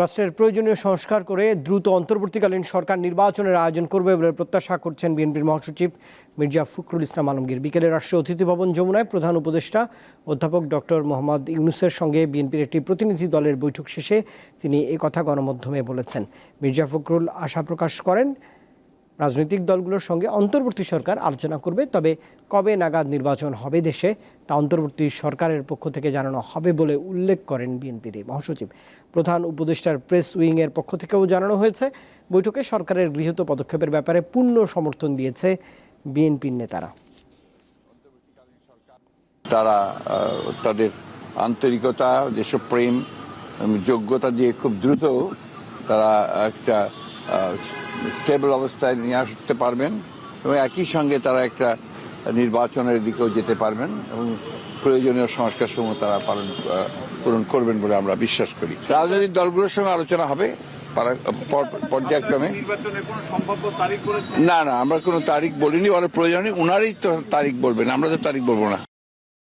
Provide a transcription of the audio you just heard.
রাষ্ট্রের প্রয়োজনীয় সংস্কার করে দ্রুত অন্তর্বর্তীকালীন সরকার নির্বাচনের আয়োজন করবে বলে প্রত্যাশা করছেন বিএনপির মহাসচিব মির্জা ফখরুল ইসলাম আলমগীর। বিকেলে রাষ্ট্রীয় অতিথি ভবন যমুনায় প্রধান উপদেষ্টা অধ্যাপক ডক্টর মোহাম্মদ ইউনুসের সঙ্গে বিএনপির একটি প্রতিনিধি দলের বৈঠক শেষে তিনি কথা গণমাধ্যমে বলেছেন। মির্জা ফখরুল আশা প্রকাশ করেন রাজনৈতিক দলগুলোর সঙ্গে অন্তর্বর্তী সরকার আলোচনা করবে, তবে কবে নাগাদ নির্বাচন হবে দেশে তা অন্তর্বর্তী সরকারের পক্ষ থেকে জানানো হবে বলে উল্লেখ করেন বিএনপির মহাসচিব। প্রধান উপদেষ্টার প্রেস উইংয়ের পক্ষ থেকেও জানানো হয়েছে, বৈঠকে সরকারের গৃহীত পদক্ষেপের ব্যাপারে পূর্ণ সমর্থন দিয়েছে বিএনপির নেতারা। তারা তাদের আন্তরিকতা দেশপ্রেম এবং যোগ্যতা দিয়ে খুব দ্রুত তারা একটা স্টেবল অবস্থায় নিয়ে আসতে পারবেন এবং একই সঙ্গে তারা একটা নির্বাচনের দিকেও যেতে পারবেন এবং প্রয়োজনীয় সংস্কার সমূহ তারা পালন পূরণ করবেন বলে আমরা বিশ্বাস করি। রাজনৈতিক দলগুলোর সঙ্গে আলোচনা হবে পর্যায়ক্রমে। না না, আমরা কোনো তারিখ বলিনি, ওরা প্রয়োজন নেই ওনারই তো তারিখ বলবেন, আমরা তো তারিখ বলব না।